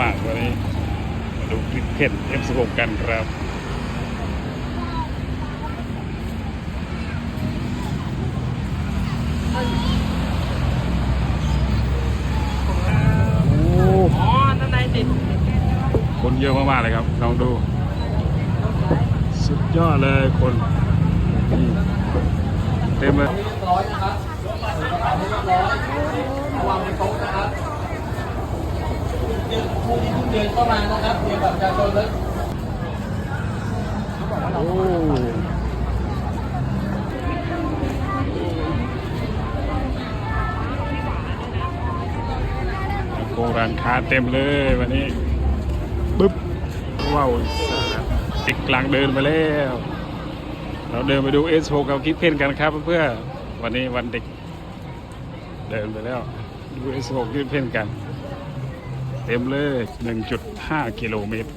มากๆวันนี้มาดูคลิปเพน F16 กันครับคนเยอะมากๆเลยครับลองดู สุดยอดเลยคนเต็มเลยเรียบร้อยนะครับยกกระเป๋างบนโต๊ะนะครับ เดินผู้ที่เพิ่งเดินเข้ามานะครับเตรียมบัตรประชาชนแล้วโอ้โกร้านค้าเต็มเลยวันนี้ปึ๊บว้าวสาดติดกลางเดินมาแล้ว เราเดินไปดู S6 กับคิดเพนกันครับเพื่อวันนี้วันเด็ก เดินไปแล้วดู S6 คิดเพนกัน เต็มเลย 1.5 กิโลเมตร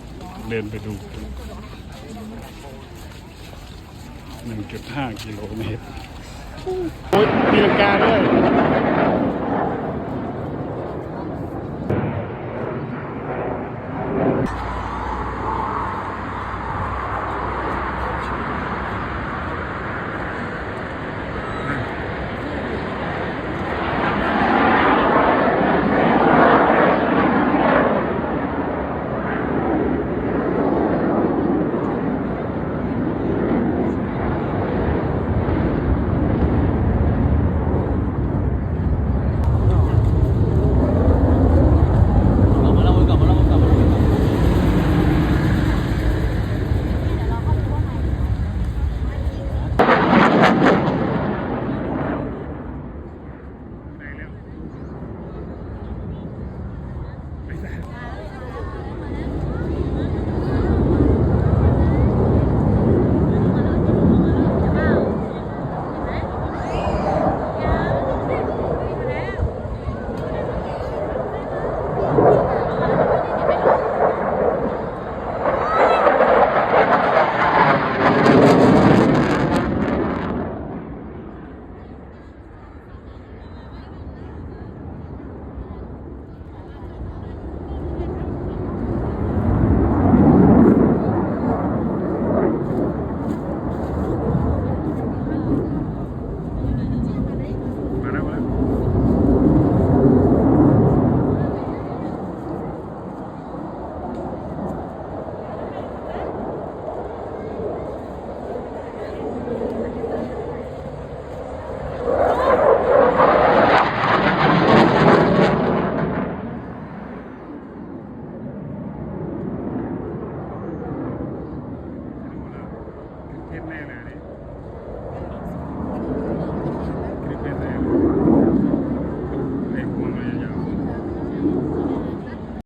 เดินไปดู 1.5 กิโลเมตรโอ้ยตีลังกาด้วย get mayonnaise.